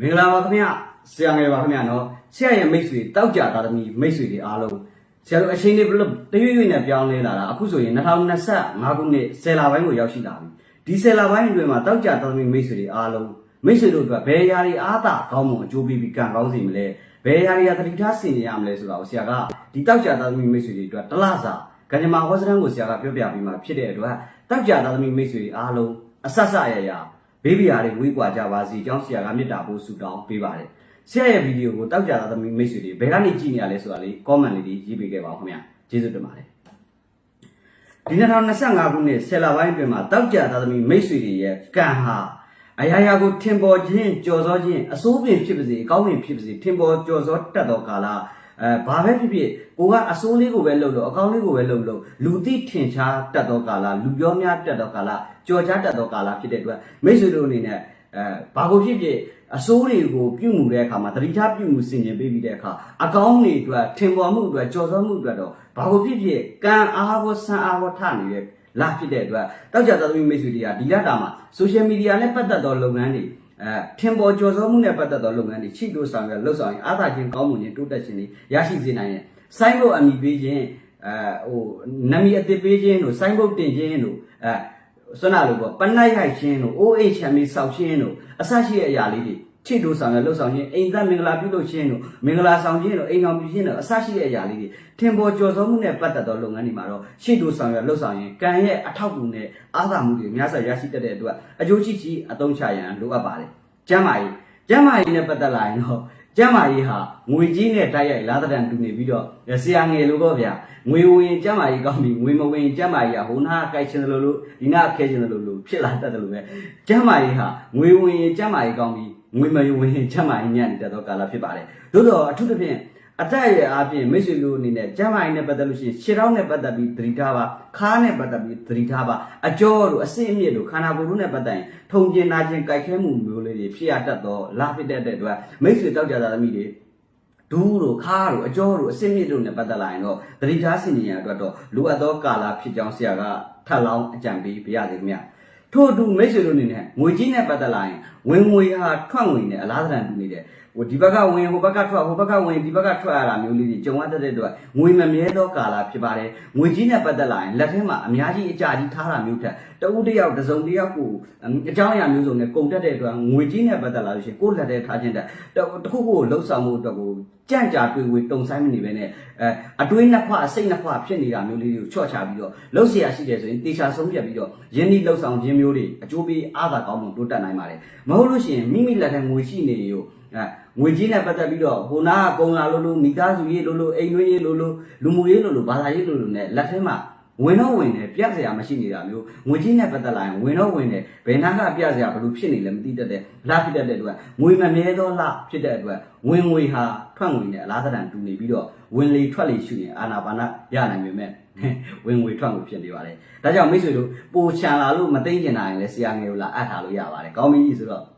မင်္ဂလာပါခင်ဗျဆရာငယ်ပါခင်ဗျနော်ဆရာရဲ့မိတ်ဆွေတောက်ကြသားသမီးမိတ်ဆွေတွေအားလုံးဆရာတို့အချိန်လေးဘလို့တရွေ့ရွေ့နဲ့ပြောင်းလဲလာတာအခုဆိုရင်2025ခုနှစ်ဆယ်လပိုင်းကိုရောက်ရှိလာပြီဒီဆယ်လပိုင်းအတွင်းမှာတောက်ကြသားသမီးမိတ်ဆွေတွေအားလုံးမိတ်ဆွေတို့အတွက်ဘယ်ရာတွေအားသာကောင်းမွန်အကျိုးပေးပြီးကံကောင်းစေမလဲဘယ်ရာတွေကသတိထားဆင်ခြင်ရမလဲဆိုတာကိုဆရာကဒီတောက်ကြသားသမီးမိတ်ဆွေတွေအတွက်တလားစာကညမာဟောစတန်ကိုဆရာကပြောပြပေးမှာဖြစ်တဲ့အတွက်တောက်ကြသားသမီးမိတ်ဆွေတွေအားလုံးအဆက်ဆက်ရရ ဘေးဘီယာတွေဝေးကွာကြပါစီအကြောင်းဆရာကမေတ္တာပို့ဆုတောင်းပေးပါတယ်ဆရာရဲ့ဗီဒီယိုကိုတောက်ကြတာသမီးမိတ်ဆွေတွေဘယ်ကနေကြည့်နေရလဲဆိုတာလေး comment လေးတွေရေးပေးခဲ့ပါဦးခင်ဗျာကျေးဇူးတင်ပါတယ်ဒီ2025ခုနှစ်ဆယ်လပိုင်းအတွင်းမှာတောက်ကြတာသမီးမိတ်ဆွေတွေရဲ့ကံဟာအရာရာကိုထင်ပေါ်ခြင်းကြော်စောခြင်းအစိုးပင်ဖြစ်ပါစေအကောင်းပင်ဖြစ်ပါစေထင်ပေါ်ကြော်စောတတ်သောကာလ အဲဘာပဲဖြစ်ဖြစ်ကိုကအစိုးလေးကိုပဲလှုပ်လို့အကောင်းလေးကိုပဲလှုပ်လို့လူသိထင်ရှားတတ်သောကာလလူပြောများတတ်သောကာလကြော်ကြားတတ်သောကာလဖြစ်တဲ့အတွက်မိတ်ဆွေတို့အနေနဲ့အဲဘာကိုဖြစ်ဖြစ်အစိုးတွေကိုပြုမှုတဲ့အခါမှာတတိထားပြုမှုစင်ကြင်ပေးပြီးတဲ့အခါအကောင်းတွေအတွက်ထင်ပေါ်မှုအတွက်ကြော်စောမှုအတွက်တော့ဘာကိုဖြစ်ဖြစ်ကံအားကိုဆန်းအားကိုထနေတဲ့လာဖြစ်တဲ့အတွက်တောက်ကြသားသမီးမိတ်ဆွေတွေကဒီလတာမှာ social media နဲ့ပတ်သက်သောလုပ်ငန်းတွေ အဲထင်ပေါ်ကျော်စောမှုနဲ့ပတ်သက်သောလုပ်ငန်းတွေချိလို့ဆောင်ရလှုပ်ဆောင်ရင်အားသာခြင်းကောင်းမှုခြင်းတိုးတက်ခြင်းတွေရရှိစေနိုင်တယ်။စိုင်းဘုတ်အမိပေးခြင်းအဲဟိုနမီအသစ်ပေးခြင်းတို့စိုင်းဘုတ်တင်ခြင်းတို့အဲဆွမ်းနာလို့ပေါ့ပနိုင်ဟိုက်ခြင်းတို့ OH ချမ်းမီဆောက်ခြင်းတို့အစရှိတဲ့အရာလေးတွေ ချိတို့ဆောင်ရလှုပ်ဆောင်ခြင်းအိမ်သက်မင်္ဂလာပြုလုပ်ခြင်းတို့မင်္ဂလာဆောင်ခြင်းတို့အိမ်အောင်ပြုခြင်းတို့အစရှိတဲ့အရာလေးတွေထင်ပေါ်ကျော်စောမှုနဲ့ပတ်သက်သောလုပ်ငန်းတွေမှာတော့ချိတို့ဆောင်ရလှုပ်ဆောင်ရင်ကံရဲ့အထောက်အကူနဲ့အားသာမှုတွေများစွာရရှိတတ်တဲ့အတွက်အကျိုးရှိရှိအသုံးချရန်လိုအပ်ပါတယ်ကျမ်းမာရေးကျမ်းမာရေးနဲ့ပတ်သက်လာရင်တော့ကျမ်းမာရေးဟာငွေကြီးနဲ့တိုက်ရိုက်လာသတန်တူနေပြီးတော့ဆရာငယ်လိုပေါ့ဗျာငွေဝင်ကျမ်းမာရေးကောင်းပြီငွေမဝင်ကျမ်းမာရေးဟာဟိုနာကြိုက်ချင်တယ်လို့လို့ဒီနာခဲချင်တယ်လို့လို့ဖြစ်လာတတ်တယ်လို့ပဲကျမ်းမာရေးဟာငွေဝင်ကျမ်းမာရေးကောင်းပြီ ငွေမဝင်ကျမ်းမာရေးညံ့နေတဲ့တော့ကာလဖြစ်ပါတယ်သို့တော့အထူးသဖြင့်အတက်ရဲ့အားဖြင့်မိတ်ဆွေတို့အနေနဲ့ကျမ်းမာရေးနဲ့ပတ်သက်လို့ရှိရင်ခြေထောက်နဲ့ပတ်သက်ပြီးသတိထားပါခါးနဲ့ပတ်သက်ပြီးသတိထားပါအကြောတို့အဆင့်အမြင့်တို့ခန္ဓာကိုယ်တို့နဲ့ပတ်သက်ရင်ထုံကျင်နာကျင်ကြိုက်ခဲမှုမျိုးလေးတွေဖြစ်ရတတ်တော့လာဖြစ်တတ်တဲ့အတွက်မိတ်ဆွေတောက်ကြတာသမီးတွေဒူးတို့ခါးတို့အကြောတို့အဆင့်မြင့်တို့နဲ့ပတ်သက်လာရင်တော့သတိထားဆင်ခြင်ရအတွက်တော့လိုအပ်သောကာလဖြစ်ကြောင်းဆရာကထပ်လောင်းအကြံပေးပြရစေခင်ဗျာ ထို့အတူမိတ်ဆွေတို့အနေနဲ့ငွေကြီးနဲ့ပတ်သက်လာရင်ဝင်ငွေဟာထွက်ငွေနဲ့အလားတန်တူနေတယ် ဟိုဒီဘက်ကဝင်ဟိုဘက်ကထွက်ဟိုဘက်ကဝင်ဒီဘက်ကထွက်ရတာမျိုးလေးတွေကြုံရတတ်တဲ့အတွက်ငွေမမြဲသောကာလဖြစ်ပါတယ်ငွေကြီးနဲ့ပတ်သက်လာရင်လက်ထဲမှာအများကြီးအကြကြီးထားတာမျိုးထက်တဦးတစ်ယောက်တစ်စုံတစ်ယောက်ကိုအကြောင်းအရာမျိုးစုံနဲ့ကုန်တက်တဲ့အတွက်ငွေကြီးနဲ့ပတ်သက်လာလို့ရှိရင်ကိုယ့်လက်ထဲထားခြင်းတက်တခုခုကိုလှုပ်ဆောင်မှုအတွက်ကိုကြံ့ကြာတွေ့ဝေတုံဆိုင်မနေပဲနဲ့အဲအတွင်းနှစ်ခွအစိတ်နှစ်ခွဖြစ်နေတာမျိုးလေးတွေကိုချော့ချပြီးတော့လှုပ်เสียရှိတယ်ဆိုရင်တေချာဆုံးဖြတ်ပြီးတော့ယင်းဒီလှုပ်ဆောင်ခြင်းမျိုးတွေအကျိုးပေးအားသာကောင်းမှုတိုးတက်နိုင်ပါတယ်မဟုတ်လို့ရှိရင်မိမိလက်ထဲငွေရှိနေရောအဲ ငွေကြီးနဲ့ပတ်သက်ပြီးတော့ဟိုနာကကုံလာလို့လို့မိသားစုရေးလို့လို့အိမ်တွင်းရေးလို့လို့လူမှုရေးလို့လို့ဘာသာရေးလို့လို့ ਨੇ လက်ထဲမှာဝင်တော့ဝင်တယ်ပြက်စရာမရှိနေတာမျိုးငွေကြီးနဲ့ပတ်သက်လာရင်ဝင်တော့ဝင်တယ်ဘယ်နာကပြက်စရာဘလို့ဖြစ်နေလဲမသိတတ်တဲ့လာဖြစ်တတ်တဲ့အတွက်ငွေမမြဲသောလာဖြစ်တဲ့အတွက်ဝင်ငွေဟာထွက်ငွေနဲ့အလားသဏ္ဍာန်တူနေပြီးတော့ဝင်လေထွက်လေရှိရင်အာနာပါနရနိုင်ပေမဲ့ဝင်ငွေထွက်ငွေဖြစ်နေပါတယ်ဒါကြောင့်မိတ်ဆွေတို့ပိုချန်လာလို့မသိကျင်တာရင်လည်းဆရာငယ်ကိုလာအပ်ထားလို့ရပါတယ်ကောင်းပြီဆိုတော့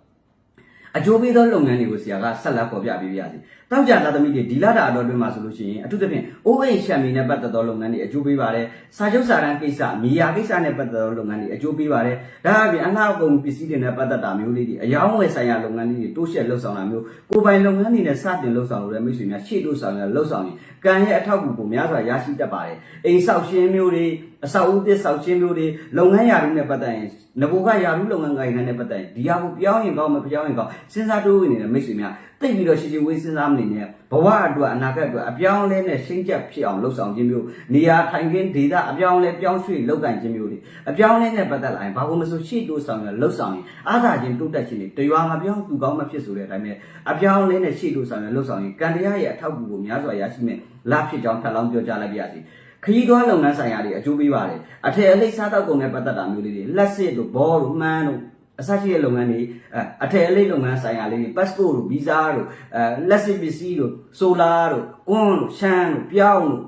အကျိုးပေးသောလုပ်ငန်းတွေကိုဆရာကဆက်လက်ပေါ်ပြပေးပါရစေ။ တောက်ကြသားသမီးတွေဒီလာတာအတော်တွင်မှာဆိုလို့ရှိရင်အထူးသဖြင့် OA ရှမ်မီနဲ့ပတ်သက်သောလုပ်ငန်းတွေအကျိုးပေးပါတယ်။စာချုပ်စာတမ်းကိစ္စ၊မြေယာကိစ္စနဲ့ပတ်သက်သောလုပ်ငန်းတွေအကျိုးပေးပါတယ်။ဒါအပြင်အနာအကုန်ပစ္စည်းတွေနဲ့ပတ်သက်တာမျိုးလေးတွေအယောင်းဝယ်ဆိုင်ရာလုပ်ငန်းလေးတွေတိုးရှက်လှုပ်ဆောင်တာမျိုးကိုယ်ပိုင်လုပ်ငန်းတွေနဲ့စတင်လှုပ်ဆောင်လို့ရမိတ်ဆွေများရှေ့တို့ဆောင်ရလှုပ်ဆောင်ရင်ကံရဲ့အထောက်အကူကိုများစွာရရှိတတ်ပါတယ်။အိမ်ဆောက်ရှင်းမျိုးတွေအဆောက်အဦသစ်ဆောက်ရှင်းမျိုးတွေလုပ်ငန်းရာထူးနဲ့ပတ်သက်ရင်ငဘိုကရာထူးလုပ်ငန်းကိုင်နဲ့ပတ်သက်ရင်ဒီဟာကိုပြောင်းရင်ကောင်းမပြောင်းရင်ကောင်းစဉ်းစားတိုးဝင်နေတဲ့မိတ်ဆွေများ တိတ်ပြီးတော့ရှင်းရှင်းဝေးစဉ်းစားမနေနဲ့ဘဝအတွက်အနာဂတ်အတွက်အပြောင်းအလဲနဲ့ရှင်းချက်ဖြစ်အောင်လှုပ်ဆောင်ခြင်းမျိုးနေရာထိုင်ခင်းဒေသအပြောင်းအလဲပြောင်းရွှေ့လုပ်ကင်ခြင်းမျိုးတွေအပြောင်းအလဲနဲ့ပတ်သက်လာရင်ဘာလို့မဆိုရှေ့တိုးဆောင်ရလှုပ်ဆောင်ရင်အားသာခြင်းတိုးတက်ခြင်းတွေတရွာမပြောင်းသူကောင်းမဖြစ်ဆိုတဲ့အတိုင်းပဲအပြောင်းအလဲနဲ့ရှေ့တိုးဆောင်ရလှုပ်ဆောင်ရင်ကံတရားရဲ့အထောက်အကူကိုများစွာရရှိမယ်လာဖြစ်ကြောင်းထပ်လောင်းပြောကြားလိုက်ပါရစေခရီးသွားလုပ်ငန်းဆိုင်ရာတွေအကျိုးပေးပါတယ်အထည်အလိပ်စားတောက်ကုန်နဲ့ပတ်သက်တာမျိုးလေးတွေလက်စစ်တို့ဘောတို့မှန်းတို့ အစရှိတဲ့လုပ်ငန်းတွေအဲအထည်အလိပ်လုပ်ငန်းဆိုင်ရာလေးတွေ passport တို့ visa တို့အဲလက်စစ်ပစ္စည်းတို့ solar တို့ကွန်းတို့ရှမ်းတို့ပြောင်းတို့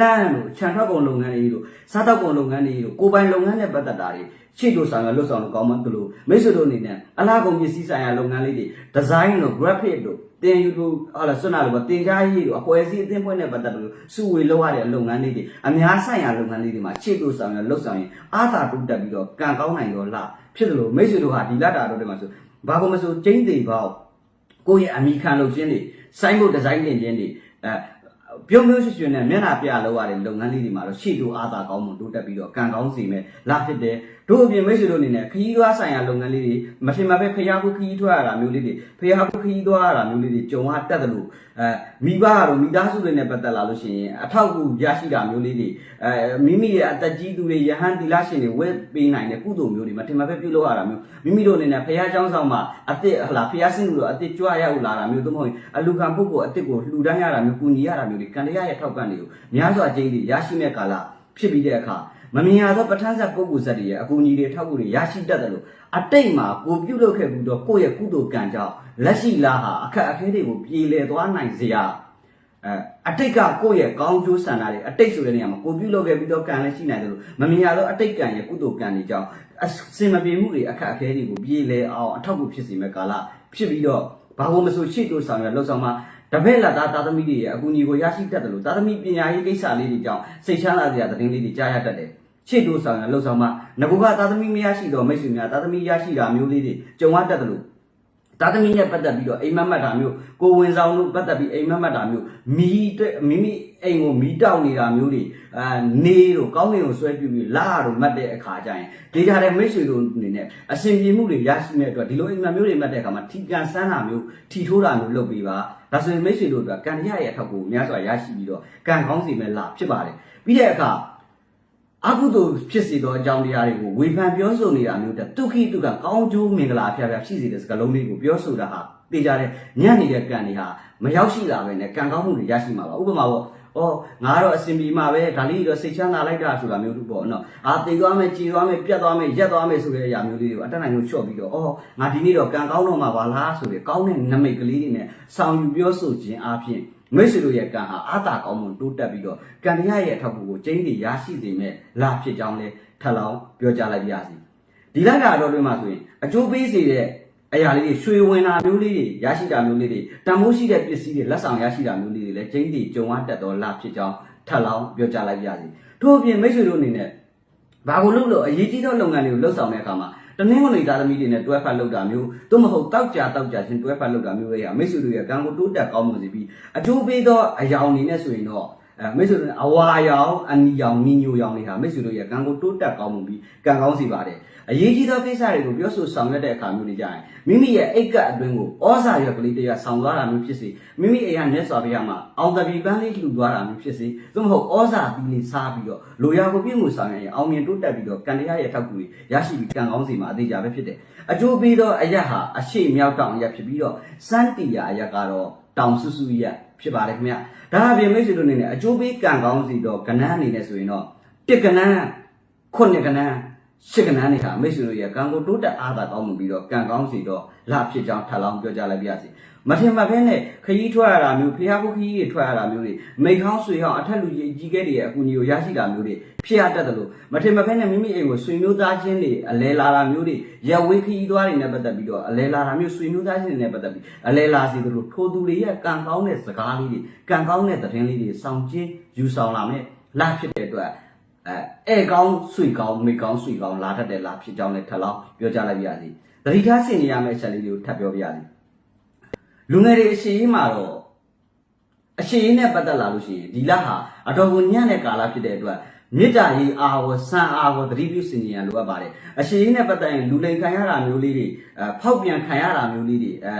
နန်းတို့ခြံထွက်ကုန်လုပ်ငန်းတွေတို့စားတောက်ကုန်လုပ်ငန်းတွေတို့ကိုပိုင်လုပ်ငန်းနဲ့ပတ်သက်တာတွေ ရှေ့တို့ဆောင်ရလွတ်ဆောင်လို့ကောင်းမှတို့လို့မိတ်ဆွေတို့အနေနဲ့အလားကုန်ပစ္စည်းဆိုင်ရာလုပ်ငန်းလေးတွေ design တို့ graphic တို့တင်ယူလို့ဟာလာစွမ်းလာလို့တင်ကြားရေးတို့အပွဲစည်းအသင်းပွဲနဲ့ပတ်သက်လို့စုဝေလောက်ရတဲ့လုပ်ငန်းလေးတွေအများဆိုင်ရာလုပ်ငန်းလေးတွေမှာရှေ့တို့ဆောင်ရလွတ်ဆောင်ရင်အားသာတိုးတက်ပြီးတော့ကံကောင်းနိုင်တော့လားဖြစ်တယ်လို့မိတ်ဆွေတို့ဟာဒီလတာတော့တည်းမှာဆိုဘာကုန်မဆိုကျင်းသေးပေါ့ကိုယ့်ရဲ့အမိခံလုပ်ခြင်းတွေစိုင်းဖို့ဒီဇိုင်းတင်ခြင်းတွေအဲပြုံးမျိုးရွှေရွှေနဲ့မျက်နှာပြလောက်ရတဲ့လုပ်ငန်းလေးတွေမှာတော့ရှေ့တိုးအားသာကောင်းမှုတိုးတက်ပြီးတော့ကံကောင်းစီမဲ့လာဖြစ်တယ် တို့အပြင်မိတ်ဆွေတို့အနေနဲ့ခရီးသွားဆိုင်ရာလုပ်ငန်းလေးတွေမထင်မှပဲဖျားဖို့ခရီးထွက်ရတာမျိုးလေးတွေဖျားဖို့ခရီးသွားရတာမျိုးလေးတွေကြုံရတတ်တယ်လို့အဲမိဘကတော့မိသားစုတွေနဲ့ပတ်သက်လာလို့ရှိရင်အထောက်အကူရရှိတာမျိုးလေးတွေအဲမိမိရဲ့အသက်ကြီးသူတွေယဟန်သီလရှင်တွေဝက်ပေးနိုင်တဲ့ကုသိုလ်မျိုးတွေမထင်မှပဲပြုလုပ်ရတာမျိုးမိမိတို့အနေနဲ့ဖျားเจ้าဆောင်မှာအစ်စ်ဟလာဖျားစင်းလို့အစ်စ်ကြွရရောက်လာတာမျိုးသို့မဟုတ်အလူခံပုဂ္ဂိုလ်အစ်စ်ကိုလှူဒန်းရတာမျိုးကူညီရတာမျိုးတွေကံတရားရဲ့ထောက်ပံ့တွေကိုများစွာကျင်းတွေရရှိမဲ့ကာလဖြစ်ပြီးတဲ့အခါ မမြင်ရသောပဋ္ဌာန်းဆက်ပုဂ္ဂိုလ်ဆက်တွေရဲ့အကူအညီတွေထောက်ကူတွေရရှိတတ်တယ်လို့အတိတ်မှာကိုပြုလုပ်ခဲ့ပြီးတော့ကိုယ့်ရဲ့ကုသိုလ်ကံကြောင့်လက်ရှိလာဟာအခက်အခဲတွေကိုပြေလည်သွားနိုင်စေရအဲအတိတ်ကကိုယ့်ရဲ့ကောင်းကျိုးဆန္ဒတွေအတိတ်ဆိုတဲ့နေရာမှာကိုပြုလုပ်ခဲ့ပြီးတော့ကံလည်းရှိနိုင်တယ်လို့မမြင်ရသောအတိတ်ကံရဲ့ကုသိုလ်ကံတွေကြောင့်အစင်မပြေမှုတွေအခက်အခဲတွေကိုပြေလည်အောင်အထောက်အကူဖြစ်စေမဲ့ကာလဖြစ်ပြီးတော့ဘာလို့မဆိုရှေ့တိုးဆောင်ရလှုပ်ဆောင်မှာတပည့်လာသားသားသမီးတွေရဲ့အကူအညီကိုရရှိတတ်တယ်လို့သားသမီးပညာရေးကိစ္စလေးတွေကြောင့်စိတ်ချမ်းသာစရာသတင်းလေးတွေကြားရတတ်တယ် ရှေ့တိုးဆောင်ရလှုပ်ဆောင်မှာငကူကသားသမီးမရရှိတော့မိတ်ဆွေများသားသမီးရရှိတာမျိုးလေးတွေကြုံရတတ်တယ်လို့သားသမီးနဲ့ပတ်သက်ပြီးတော့အိမ်မက်မက်တာမျိုးကိုဝင်ဆောင်လို့ပတ်သက်ပြီးအိမ်မက်မက်တာမျိုးမီးတဲ့မိမိအိမ်ကိုမီးတောက်နေတာမျိုးတွေအာနေတို့ကောင်းကင်ကိုဆွဲပြပြီးလာတို့မတ်တဲ့အခါကျရင်ဒေတာတဲ့မိတ်ဆွေတို့အနေနဲ့အစဉ်ပြေမှုတွေရရှိမဲ့အတွက်ဒီလိုအိမ်မက်မျိုးတွေမတ်တဲ့အခါမှာထီကန်ဆန်းတာမျိုးထီထိုးတာမျိုးလုပ်ပေးပါဒါဆိုရင်မိတ်ဆွေတို့အတွက်ကံရရဲ့အထောက်ကိုများစွာရရှိပြီးတော့ကံကောင်းစီမဲ့လာဖြစ်ပါတယ်ပြီးတဲ့အခါ အကုသိုလ်ဖြစ်စေသောအကြောင်းတရားတွေကိုဝေဖန်ပြောဆိုနေတာမျိုးတဲ့ဒုက္ခိတုကကောင်းကျိုးမင်္ဂလာအဖျားဖျားဖြစ်စေတဲ့စကားလုံးလေးကိုပြောဆိုတာဟာသိကြတဲ့ညံ့နေတဲ့ကံတွေဟာမရောက်ရှိတာပဲနဲ့ကံကောင်းမှုတွေရရှိမှာပါဥပမာပေါ့အော်ငါတော့အစင်ပြီးမှပဲဒါလေးတော့စိတ်ချမ်းသာလိုက်တာဆိုတာမျိုးတူပေါ့နော်အာတည်သွားမယ်ကြည်သွားမယ်ပြတ်သွားမယ်ရက်သွားမယ်ဆိုတဲ့အရာမျိုးလေးတွေကိုအတက်နိုင်လို့ချော့ပြီးတော့အော်ငါဒီနေ့တော့ကံကောင်းတော့မှာပါလားဆိုတဲ့ကောင်းတဲ့နမိတ်ကလေးတွေနဲ့ဆောင်ယူပြောဆိုခြင်းအပြင် မိတ်ဆွေတို့ရဲ့ကံဟာအာတာကောင်းမှုတိုးတက်ပြီးတော့ကံတရားရဲ့အထောက်အကူကိုကျင်းတည်ရရှိစေမဲ့လာဖြစ်ကြောင်းလဲထပ်လောင်းပြောကြားလိုက်ပါရစေဒီလကတော့တွင်မှာဆိုရင်အကျိုးပေးစေတဲ့အရာလေးတွေရွှေဝင်တာမျိုးလေးတွေရရှိတာမျိုးလေးတွေတန်ဖိုးရှိတဲ့ပစ္စည်းတွေလက်ဆောင်ရရှိတာမျိုးလေးတွေလည်းကျင်းတည်ကြုံဝတက်တော်လာဖြစ်ကြောင်းထပ်လောင်းပြောကြားလိုက်ပါရစေထို့အပြင်မိတ်ဆွေတို့အနေနဲ့ဘာကိုလုပ်လို့အရေးကြီးသောလုပ်ငန်းတွေကိုလှုပ်ဆောင်တဲ့အခါမှာ တနင်္ဂနွေသားသမီးတွေနဲ့တွဲဖက်လုပ်တာမျိုးသို့မဟုတ်တောက်ကြတောက်ကြချင်းတွဲဖက်လုပ်တာမျိုးတွေအမိတ်ဆွေတို့ရဲ့ကံကိုတိုးတက်ကောင်းမှုစီပြီးအကျိုးပေးသောအယောင်အနေနဲ့ဆိုရင်တော့အဲမိတ်ဆွေတို့အဝါရောင်အနီရောင်နီညိုရောင်တွေဟာမိတ်ဆွေတို့ရဲ့ကံကိုတိုးတက်ကောင်းမှုပြီးကံကောင်းစီပါတယ် အရေးကြီးသောကိစ္စတွေကိုပြောဆိုဆောင်ရွက်တဲ့အခါမျိုးတွေကြရင်မိမိရဲ့အိတ်ကပ်အတွင်းကိုဩဇာရွက်ကလေးတွေကဆောင်းသွားတာမျိုးဖြစ်စေမိမိအိမ်ကမြတ်စွာဘုရားမှာအောင်တပီပန်းလေးလှူသွားတာမျိုးဖြစ်စေသို့မဟုတ်ဩဇာသီးလေးစားပြီးတော့လိုရာကိုပြည့်မှုဆောင်ရွက်ရင်အောင်မြင်တိုးတက်ပြီးတော့ကံတရားရဲ့ထောက်ကူတွေရရှိပြီးကံကောင်းစီမှာအသေးကြပဲဖြစ်တယ်အကျိုးပေးသောအရက်ဟာအရှိမြောက်တောင်အရက်ဖြစ်ပြီးတော့စန်းတီယာအရက်ကတော့တောင်ဆူဆူရက်ဖြစ်ပါတယ်ခင်ဗျဒါအပြင်မိတ်ဆွေတို့အနေနဲ့အကျိုးပေးကံကောင်းစီတော့ကဏ္ဍအနေနဲ့ဆိုရင်တော့တစ်ကဏ္ဍခုနှစ်ကဏ္ဍ ရှစ်ကဏ္ဍနေဟာမိတ်ဆွေတို့ရဲ့ကံကိုတိုးတက်အားသာကောင်းမှုပြီးတော့ကံကောင်းစီတော့လဖြစ်ကြောင်းထပ်လောင်းပြောကြားလိုက်ပါရစေမထင်မှတ်ဘဲနဲ့ခရီးထွက်ရတာမျိုးဖျားဖို့ခရီးတွေထွက်ရတာမျိုးတွေမိတ်ဟောင်းဆွေဟောင်းအထက်လူကြီးကြီးကဲတွေရဲ့အကူအညီကိုရရှိတာမျိုးတွေဖြစ်ရတတ်တယ်လို့မထင်မှတ်ဘဲနဲ့မိမိအိမ်ကိုဆွေမျိုးသားချင်းတွေအလဲလာတာမျိုးတွေရဝေးခရီးသွားတွေနဲ့ပတ်သက်ပြီးတော့အလဲလာတာမျိုးဆွေမျိုးသားချင်းတွေနဲ့ပတ်သက်ပြီးအလဲလာစီသလိုထိုသူတွေရဲ့ကံကောင်းတဲ့စကားလေးတွေကံကောင်းတဲ့သတင်းလေးတွေစောင့်ကြည့်ယူဆောင်လာမယ်လဖြစ်တဲ့အတွက် အဲအဲကောင်းဆွေကောင်းမိကောင်းဆွေကောင်းလာတတ်တယ်လားဖြစ်ကြောင်းလည်းထပ်လောင်းပြောကြလိုက်ပါရစေ။တတိထားဆင်နေရမယ့်အချက်လေးတွေကိုထပ်ပြောပြရစီ။လူငယ်တွေအရှိရေးမှာတော့အရှိရေးနဲ့ပတ်သက်လာလို့ရှိရင်ဒီလဟာအတော်ကိုညံ့တဲ့ကာလဖြစ်တဲ့အတွက်မေတ္တာရေးအာဝဆံအာဝတတိပြုစင်ကြံလိုအပ်ပါတယ်။အရှိရေးနဲ့ပတ်သက်ရင်လူလိန်ခံရတာမျိုးလေးတွေအဲဖောက်ပြန်ခံရတာမျိုးလေးတွေအဲ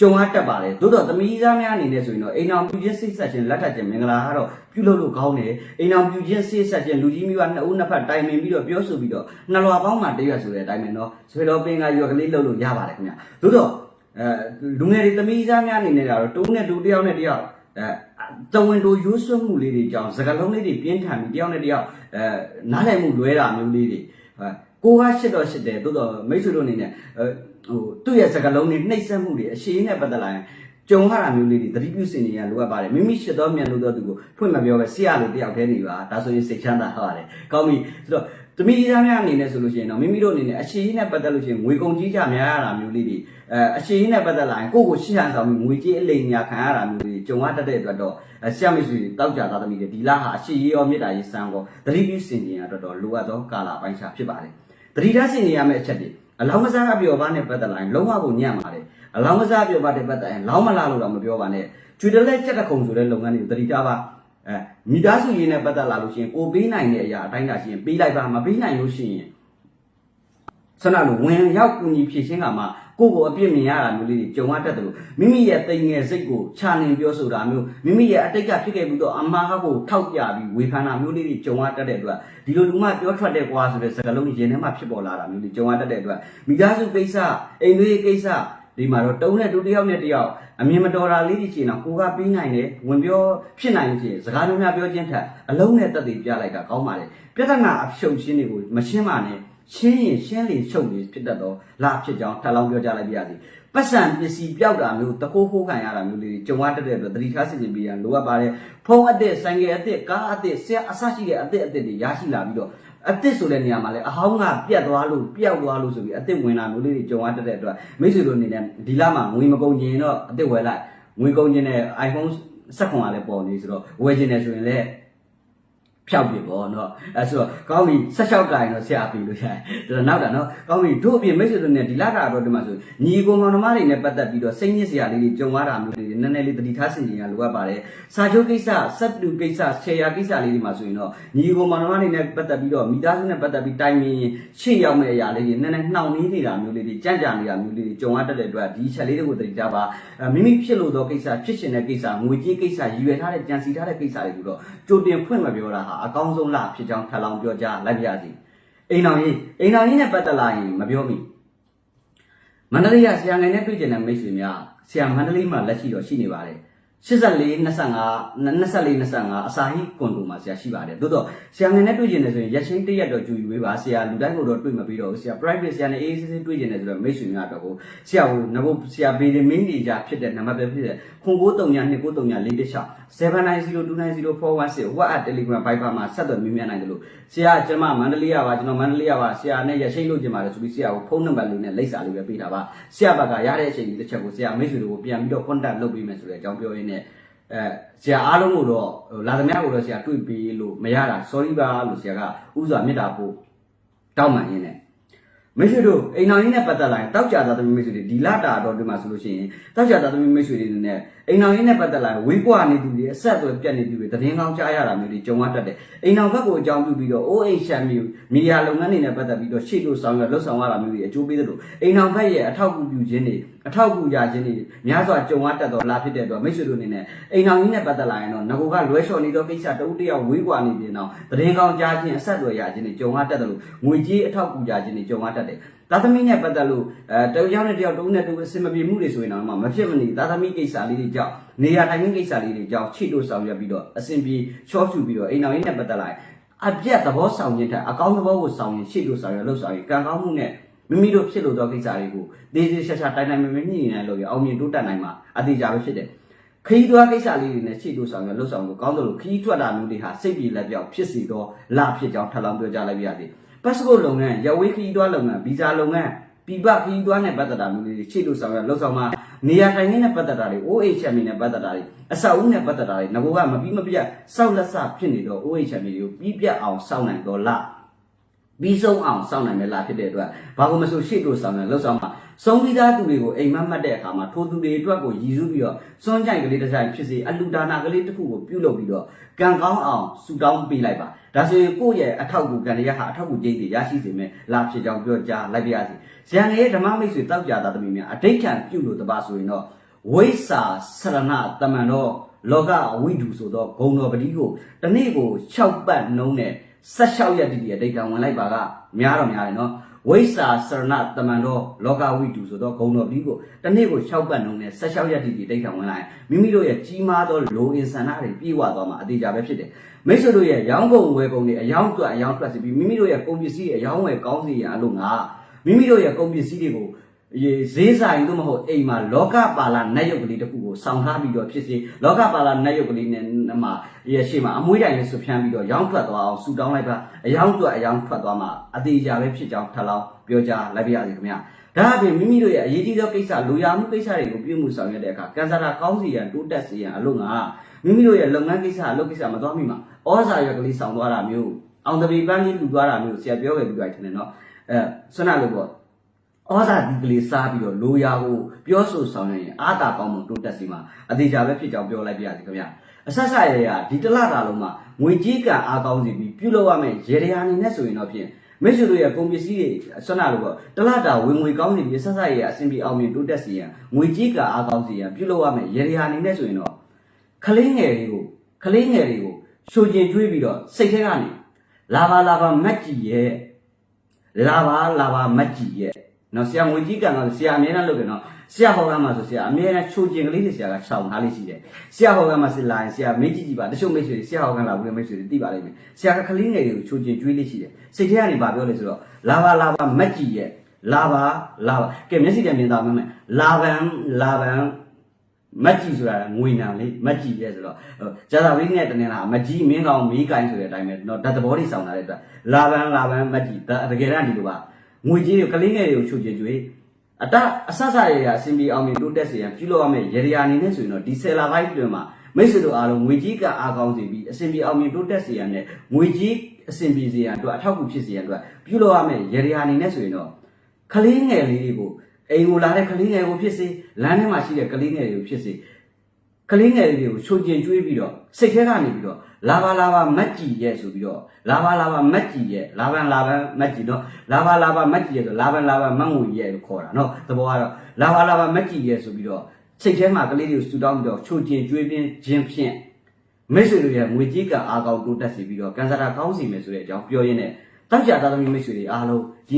ကြုံရတတ်ပါတယ်သို့တော့သမီးသားများအနေနဲ့ဆိုရင်တော့အိမ်အောင်ပြုခြင်းစိတ်ဆက်ခြင်းလက်ထပ်ခြင်းမင်္ဂလာကတော့ပြုလုပ်လို့ကောင်းတယ်အိမ်အောင်ပြုခြင်းစိတ်ဆက်ခြင်းလူကြီးမျိုးကနှစ်ဦးနှစ်ဖက်တိုင်ပင်ပြီးတော့ပြောဆိုပြီးတော့နှလွာပေါင်းမှတရွတ်ဆိုတဲ့အတိုင်းပဲเนาะဆွေတော်ပင်ကရွက်ကလေးလှုပ်လို့ရပါတယ်ခင်ဗျသို့တော့အဲလူငယ်တွေသမီးသားများအနေနဲ့ကတော့တုံးနဲ့တူတယောက်နဲ့တယောက်အဲတဝင်တူရိုးစွမှုလေးတွေကြောင့်စကလုံးလေးတွေပြင်းထန်ပြီးတယောက်နဲ့တယောက်အဲနားလည်မှုလွဲတာမျိုးလေးတွေ ကိုကရှစ်တော့ရှစ်တယ်သို့တော့မိတ်ဆွေတို့အနေနဲ့အဲဟိုသူ့ရဲ့စကလုံးတွေနှိပ်စက်မှုတွေအရှိန်နဲ့ပတ်သက်လာရင်ကြုံရတာမျိုးလေးတွေသတိပြုစင်နေရလိုအပ်ပါတယ်မိမိရှစ်တော်မြန်လို့တော့သူကိုဖွင့်မပြောပဲဆရာလိုတယောက်တည်းနေပါဒါဆိုရင်စိတ်ချမ်းသာဟုတ်ပါတယ်ကောင်းပြီဆိုတော့သမီးသားများအနေနဲ့ဆိုလို့ရှိရင်တော့မိမိတို့အနေနဲ့အရှိန်နဲ့ပတ်သက်လို့ရှိရင်ငွေကုန်ကြီးကြများရတာမျိုးလေးတွေအဲအရှိန်နဲ့ပတ်သက်လာရင်ကိုယ့်ကိုရှင်းဟန်ဆောင်ပြီးငွေကြီးအလိမ်ညာခံရတာမျိုးလေးကြုံရတတ်တဲ့အတွက်တော့ဆရာမိတ်ဆွေတောက်ကြသားသမီးတွေဒီလဟာအရှိန်ရောမေတ္တာရေးစံကောသတိပြုစင်ကြင်ရတော့တော့လိုအပ်သောကာလပိုင်းခြားဖြစ်ပါတယ်သ တိထားစင်ကြင်ရမယ့်အချက်တွေအလောင်းကစားကပြောပါနဲ့ပတ်သက်လာရင်လုံးဝကိုညံ့ပါတယ်အလောင်းကစားပြောပါတဲ့ပတ်တိုင်လောင်းမလာလို့တော့မပြောပါနဲ့ကျွေတလဲကြက်တခုံဆိုတဲ့လုပ်ငန်းတွေကိုတတိထားပါအဲမိသားစုရေးနဲ့ပတ်သက်လာလို့ရှိရင်ကိုပေးနိုင်တဲ့အရာအတိုင်းတာရှိရင်ပေးလိုက်ပါမပေးနိုင်လို့ရှိရင်ဆန္ဒလိုဝင်ရောက်ကူညီဖြည့်ရှင်းကမှ ကိုယ့်ကိုအပြစ်မြင်ရတာမျိုးလေးတွေကြုံရတတ်တယ်လို့မိမိရဲ့တိမ်ငယ်စိတ်ကိုခြာလင်ပြောဆိုတာမျိုးမိမိရဲ့အတိတ်ကဖြစ်ခဲ့ပြီးတော့အမှားကိုထောက်ပြပြီးဝေဖန်တာမျိုးလေးတွေကြုံရတတ်တဲ့အတွက်ဒီလိုလူမှပြောထွက်တဲ့ကွာဆိုတဲ့စကားလုံးကြီးရင်ထဲမှာဖြစ်ပေါ်လာတာမျိုးတွေကြုံရတတ်တဲ့အတွက်မိသားစုကိစ္စအိမ်သွေးကိစ္စဒီမှာတော့တုံးနဲ့တူတယောက်နဲ့တယောက်အမြင်မတော်တာလေးတွေချင်းတော့ကိုကပြီးနိုင်တယ်ဝင်ပြောဖြစ်နိုင်လို့ရှိရင်စကားများများပြောချင်းထက်အလုံးနဲ့တက်တည်ပြလိုက်တာကောင်းပါလေပြဿနာအဖြုတ်ရှင်းတွေကိုမရှင်းပါနဲ့ ရှင်းရင်ရှင်းလေရှုပ်လေဖြစ်တတ်တော့လာဖြစ်ကြောင်းထပ်လောင်းပြောကြလိုက်ပါရစေပတ်စံပစ္စည်းပြောက်တာမျိုးတကိုးခိုးခံရတာမျိုးလေးကြုံရတတ်တဲ့အတွက်သတိထားစစ်နေပြီးရလိုအပ်ပါတယ်ဖုံးအသက်ဆိုင်ငယ်အသက်ကားအသက်ဆရာအဆရှိတဲ့အသက်အသက်တွေရရှိလာပြီးတော့အစ်စ်ဆိုတဲ့နေရာမှာလည်းအဟောင်းကပြတ်သွားလို့ပျောက်သွားလို့ဆိုပြီးအစ်စ်ဝင်လာမျိုးလေးတွေကြုံရတတ်တဲ့အတွက်မိတ်ဆွေတို့အနေနဲ့ဒီလမှာငွေမကုန်ကျင်တော့အစ်စ်ဝယ်လိုက်ငွေကုန်ကျင်တဲ့ iPhone ဆက်ခွန်ကလည်းပေါ်နေဆိုတော့ဝယ်ကျင်တယ်ဆိုရင်လည်း ဖြောက်ပြီပေါ့နော်အဲဆိုတော့ကောင်းပြီဆက်လျှောက်တိုင်းတော့ဆရာပြီလို့ရတယ်ဒါတော့နောက်တာနော်ကောင်းပြီတို့အပြင်မိတ်ဆွေတို့နဲ့ဒီလတာတော့ဒီမှာဆိုညီကိုမောင်နှမတွေနဲ့ပတ်သက်ပြီးတော့စိတ်ညစ်စရာလေးတွေကြုံရတာမျိုးတွေနည်းနည်းလေးတတိထားဆင်ခြင်ရလိုအပ်ပါတယ်စာချုပ်ကိစ္စစက်တူကိစ္စဆယ်ရာကိစ္စလေးတွေမှာဆိုရင်တော့ညီကိုမောင်နှမတွေနဲ့ပတ်သက်ပြီးတော့မိသားစုနဲ့ပတ်သက်ပြီးတိုင်ပင်ရင်ရှေ့ရောက်မယ့်အရာလေးတွေနည်းနည်းနှောင့်နှေးနေတာမျိုးလေးတွေကြံ့ကြာနေတာမျိုးလေးတွေကြုံရတတ်တဲ့အတွက်ဒီချက်လေးတွေကိုတတိထားပါအဲမိမိဖြစ်လို့သောကိစ္စဖြစ်ရှင်တဲ့ကိစ္စငွေကြေးကိစ္စရည်ရွယ်ထားတဲ့ကြံစီထားတဲ့ကိစ္စတွေကိုတော့ကြိုတင်ဖွင့်မပြောတာဟာအကောင်းဆုံးလားဖြစ်ကြောင်းထပ်လောင်းပြောကြလိုက်ပါရစေအိမ်တော်ကြီးအိမ်တော်ကြီးနဲ့ပတ်သက်လာရင်မပြောမိမန္တလေးကဆရာငယ်နဲ့တွေ့ကြတဲ့မိတ်ဆွေများဆရာမန္တလေးမှာလက်ရှိတော့ရှိနေပါတယ် 84 25 24 25အစာဟိကွန်တိုမှာဆရာရှိပါတယ်သို့တော့ဆရာငယ်နဲ့တွေ့ကြတယ်ဆိုရင်ရက်ချင်းတရက်တော့ကြူယူပေးပါဆရာလူတိုင်းကိုတော့တွေ့မပြီးတော့ဘူးဆရာ private ဆရာနဲ့အေးအေးဆေးဆေးတွေ့ကြတယ်ဆိုတော့မိတ်ဆွေများတော့ကိုဆရာကိုငါတို့ဆရာဘေးမင်းကြီးကြဖြစ်တဲ့နံပါတ်ပဲဖြစ်တဲ့ခွန်93ည293ည416 7902904116 WhatsApp Telegram Viber မှာဆက်သွယ်မြင်မြန်နိုင်တယ်လို့ဆရာကျွန်မမန္တလေးရပါကျွန်တော်မန္တလေးရပါဆရာနဲ့ရရှိလို့ကျင်ပါတယ်ဆိုပြီးဆရာကိုဖုန်းနံပါတ်လေးနဲ့လိပ်စာလေးပဲပေးတာပါဆရာဘက်ကရတဲ့အချိန်ကြီးတစ်ချက်ကိုဆရာမိတ်ဆွေတို့ကိုပြန်ပြီးတော့ contact လုပ်ပေးမယ်ဆိုတဲ့အကြောင်းပြောရင်းနဲ့အဲဆရာအားလုံးကိုတော့ဟိုလာသမျှကိုတော့ဆရာတွေ့ပေးလို့မရတာ sorry ပါလို့ဆရာကဥစွာမေတ္တာပို့တောင်းပန်ရင်းနဲ့မိတ်ဆွေတို့အိမ်တော်ကြီးနဲ့ပတ်သက်လာရင်တောက်ကြသားသမီးမိတ်ဆွေတွေဒီလာတာတော့ဒီမှာဆိုလို့ရှိရင်တောက်ကြသားသမီးမိတ်ဆွေတွေနေ နဲ့အိမ်တော်ကြီးနဲ့ပတ်သက်လာရင်ဝေးကွာနေသူတွေအဆက်အသွယ်ပြတ်နေသူတွေသတင်းကောင်းကြားရတာမျိုးတွေကြုံရတတ်တယ်အိမ်တော်ဘက်ကိုအကြောင်းပြုပြီးတော့ OHM မျိုးမီဒီယာလုပ်ငန်းတွေနဲ့ပတ်သက်ပြီးတော့ရှေ့လို့ဆောင်ရွက်လှုပ်ဆောင်ရတာမျိုးတွေအကျိုးပေးသလိုအိမ်တော်ဘက်ရဲ့အထောက်အကူပြုခြင်းတွေအထောက်အကူရခြင်းတွေများစွာကြုံရတတ်တော့လာဖြစ်တဲ့အတွက်မိတ်ဆွေတို့အနေနဲ့အိမ်တော်ကြီးနဲ့ပတ်သက်လာရင်တော့ငကိုကလွဲလျှော်နေသောကိစ္စတဦးတယောက်ဝေးကွာနေပြင်တော့သတင်းကောင်းကြားခြင်းအဆက်အသွယ်ရခြင်းတွေကြုံရတတ်တယ်လို့ငွေကြေးအထောက်အကူရခြင်းတွေကြုံရတတ်တယ် သားသမီးနဲ့ပတ်သက်လို့အဲတယောက်နဲ့တယောက်တဦးနဲ့တဦးအစင်မပြေမှုတွေဆိုရင်တော့မဖြစ်မနေသားသမီးကိစ္စလေးတွေကြောင့်နေရာတိုင်းကိစ္စလေးတွေကြောင့်ချိတို့ဆောင်ရွက်ပြီးတော့အစင်ပြေချောချူပြီးတော့အိမ်တော်ကြီးနဲ့ပတ်သက်လာရင်အပြက်သဘောဆောင်ခြင်းထက်အကောင်းသဘောကိုဆောင်ရင်ရှိတို့ဆောင်ရွက်လို့ဆောင်ရင်ကံကောင်းမှုနဲ့မိမိတို့ဖြစ်လို့သောကိစ္စတွေကိုသေးသေးရှာရှာတိုင်တိုင်မမညှိနေနိုင်လို့ရအောင်မြင်တိုးတက်နိုင်မှာအသေးကြပဲဖြစ်တယ်ခရီးသွားကိစ္စလေးတွေနဲ့ရှိတို့ဆောင်ရွက်လို့ဆောင်လို့ကောင်းတယ်လို့ခရီးထွက်တာမျိုးတွေဟာစိတ်ပြေလက်ပြောက်ဖြစ်စီတော့လဖြစ်ကြောင်းထပ်လောင်းပြောကြလိုက်ပါရစေ passport လုပ်ငန်းရဝေးခရီးသွားလုပ်ငန်းဗီဇာလုပ်ငန်းပြပခရီးသွားနဲ့ပတ်သက်တာမျိုးတွေရှိလို့ဆောင်ရွက်လို့ဆောင်မှာနေရာထိုင်ခင်းနဲ့ပတ်သက်တာတွေ OHM နဲ့ပတ်သက်တာတွေအဆောက်အဦနဲ့ပတ်သက်တာတွေငကိုကမပြီးမပြတ်စောက်လက်စဖြစ်နေတော့ OHM တွေကိုပြီးပြတ်အောင်စောင့်နိုင်တော့လားပြီးဆုံးအောင်စောင့်နိုင်မယ်လားဖြစ်တဲ့အတွက်ဘာလို့မဆိုရှေ့တို့ဆောင်ရလောက်ဆောင်မှာ ဆုံးပြီးသားသူတွေကိုအိမ်မက်မှတ်တဲ့အခါမှာထိုသူတွေအတွက်ကိုရည်စူးပြီးတော့စွန့်ကြိုင်ကလေးတစ်ဆိုင်ဖြစ်စေအလူဒါနာကလေးတစ်ခုကိုပြုလုပ်ပြီးတော့ကံကောင်းအောင်ဆူတောင်းပေးလိုက်ပါဒါဆိုရင်ကိုယ့်ရဲ့အထောက်အကူကံရဟာအထောက်အကူကျိတ်တွေရရှိစေမယ်လားဖြစ်ကြောင်းပြောကြားလိုက်ပါရစေဇန်ရဲ့ဓမ္မမိတ်ဆွေတောက်ကြတာသမီးများအဋိဋ္ဌံပြုလို့တပါဆိုရင်တော့ဝိဆာဆရဏတမန်တော်လောကအဝိဓုဆိုတော့ဂုံတော်ပတိကိုတနေ့ကို6ပတ်နှုံးနဲ့16ရက်တည်းတည်းအဋိဋ္ဌံဝင်လိုက်ပါကများတော့များတယ်နော် ဝိစာစရဏတမန်တော်လောကဝိတုဆိုတော့ဂုံတော်ပြီးကိုတနေ့ကို6ပတ်နှုံနဲ့16ရက်တည်တည်တိတ်ခံဝင်လာရင်မိမိတို့ရဲ့ကြီးမားသောလိုအင်ဆန္ဒတွေပြေဝသွားမှာအသေးကြပဲဖြစ်တယ်မိတ်ဆွေတို့ရဲ့ရောင်းကုန်ဝယ်ကုန်တွေအယောင်းတွက်အယောင်းတွက်စီပြီးမိမိတို့ရဲ့ကုန်ပစ္စည်းတွေအယောင်းဝယ်ကောင်းစီရအလို့ငါမိမိတို့ရဲ့ကုန်ပစ္စည်းတွေကိုရေ ဈေးဆိုင်တို့မဟုတ်အိမ်မှာလောကပါလာနတ်ရုပ်ကလေးတစ်ခုကိုစောင့်ထားပြီးတော့ဖြစ်စေလောကပါလာနတ်ရုပ်ကလေးနဲ့မှာရရှိမှာအမွှေးတိုင်လေးဆွဖြန်းပြီးတော့ရောင်းထွက်သွားအောင်ဆူတောင်းလိုက်ပါအယောင်းတွက်အယောင်းထွက်သွားမှာအသေးကြပဲဖြစ်ကြောင်းထပ်လောင်းပြောကြားလိုက်ပါရစေခင်ဗျာဒါအပြင်မိမိတို့ရဲ့အရေးကြီးသောကိစ္စလူရမှုကိစ္စတွေကိုပြုမှုဆောင်ရွက်တဲ့အခါကန်ဆာတာကောင်းစီရန်တိုးတက်စီရန်အလို့ငါမိမိတို့ရဲ့လုပ်ငန်းကိစ္စအလုပ်ကိစ္စမသွားမိမှာဩဇာရွက်ကလေးဆောင်သွားတာမျိုးအောင်တပီပန်းကြီးလူသွားတာမျိုးဆရာပြောခဲ့ပြီးတော့ထင်တယ်နော်အဲဆွမ်းနာလို့ပေါ့ ဩဇာဒီကလေးစားပြီးတော့လိုရာကိုပပြောဆိုဆောင်ရွက်ရင်အားသာကောင်းမှုတိုးတက်စီမှာအသေးချာပဲဖြစ်ကြောင်းပြောလိုက်ပြရစီခင်ဗျအဆက်ဆက်ရရဒီတစ်လတာလုံးမှာငွေကြီးကံအားကောင်းစီပြီးပြုလုပ်ရမယ့်ရေရရာအနေနဲ့ဆိုရင်တော့ဖြင့်မိတ်ဆွေတို့ရဲ့ကုန်ပစ္စည်းတွေဆွမ်းနာလို့ပေါ့တစ်လတာဝင်ငွေကောင်းစီပြီးဆက်ဆက်ရရအဆင်ပြေအောင်မြင်တိုးတက်စီရန်ငွေကြီးကံအားကောင်းစီရန်ပြုလုပ်ရမယ့်ရေရရာအနေနဲ့ဆိုရင်တော့ခလင်းငယ်တွေကိုခလင်းငယ်တွေကိုရှိုကျင်ကျွေးပြီးတော့စိတ်ထဲကနေလာပါလာပါမက်ကြီးရဲ့လာပါလာပါမက်ကြီးရဲ့ နော်ဆရာငွေကြီးကံကဆရာအမြဲတမ်းလုပ်တယ်နော်ဆရာဟောကမှာဆိုဆရာအမြဲတမ်းချိုးကျင်ကလေးတွေဆရာကခြောက်ထားလေးရှိတယ်ဆရာဟောကမှာစစ်လာရင်ဆရာမေးကြည့်ကြည့်ပါတချို့မိတ်ဆွေတွေဆရာဟောကလာဘူးလေမိတ်ဆွေတွေသိပါလိမ့်မယ်ဆရာကကလေးငယ်တွေကိုချိုးကျင်ကျွေးလေးရှိတယ်စိတ်ထဲကနေပါပြောလဲဆိုတော့လာပါလာပါမက်ကြီးရဲ့လာပါလာပါကဲမျက်စိတည်းမြင်သားမမယ်လာဗန်လာဗန်မက်ကြီးဆိုတာငွေနံလေးမက်ကြီးရဲ့ဆိုတော့ဂျာသာဝိနဲ့တနေလားမကြီးမင်းကောင်မီးကိုင်းဆိုတဲ့အတိုင်းပဲတော့ဓာတ်သဘောတွေစောင်းလာတဲ့အတွက်လာဗန်လာဗန်မက်ကြီးဒါတကယ်တမ်းဒီလိုပါ ငွေကြီးတွေကလေးငယ်တွေကိုချုပ်ချင်ကျွေးအတအဆဆရရအစင်ပြီးအောင်မြင်တိုးတက်စေရန်ပြုလုပ်ရမယ့်ရေရာအနေနဲ့ဆိုရင်တော့ဒီဆယ်လာပိုင်းတွင်မှာမိတ်ဆွေတို့အားလုံးငွေကြီးကအားကောင်းစေပြီးအစင်ပြီးအောင်မြင်တိုးတက်စေရန်နဲ့ငွေကြီးအစင်ပြီးစေရန်အတွက်အထောက်အကူဖြစ်စေရန်အတွက်ပြုလုပ်ရမယ့်ရေရာအနေနဲ့ဆိုရင်တော့ကလေးငယ်လေးတွေကိုအိမ်ကိုလာတဲ့ကလေးငယ်ကိုဖြစ်စေလမ်းထဲမှာရှိတဲ့ကလေးငယ်တွေကိုဖြစ်စေ ကလေးငယ်လေးတွေကိုချုပ်ကျင်ကျွေးပြီးတော့စိတ်ထဲကနေပြီးတော့လာပါလာပါမက်ကြည်ရဲ့ဆိုပြီးတော့လာပါလာပါမက်ကြည်ရဲ့လာပန်လာပန်မက်ကြည်နော်လာပါလာပါမက်ကြည်ရဲ့ဆိုလာပန်လာပါမန့်ငွေရဲ့လို့ခေါ်တာနော်သဘောကတော့လာပါလာပါမက်ကြည်ရဲ့ဆိုပြီးတော့စိတ်ထဲမှာကလေးတွေကိုစူတောင်းပြီးတော့ချုပ်ကျင်ကျွေးပြင်းခြင်းဖြင့်မိတ်ဆွေတို့ရဲ့ငွေကြီးကအားကောင်းတိုးတက်စေပြီးတော့ကန်ဆာတာကောင်းစေမယ်ဆိုတဲ့အကြောင်းပြောရင်းနဲ့တောက်ကြသားသမီးမိတ်ဆွေတွေအားလုံးဒီ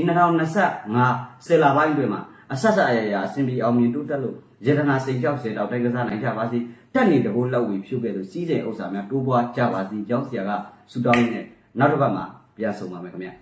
2025ဆယ်လပိုင်းတွင်မှာအဆက်ဆက်အရာရာအစဉ်ပြေအောင်မြင်တိုးတက်လို့ယတနာစိတ်ကြောက်စေတော့တိုင်ကစားနိုင်ကြပါစေ။ တက်နေတဘိုးလောက်ဝီဖြုတ်ခဲ့လို့စီးတဲ့ဥစ္စာများတိုးပွားကြပါစေကြောင်းဆရာကဆူတောင်းနေနောက်တစ်ပတ်မှာပြန်ဆုံပါမယ်ခင်ဗျာ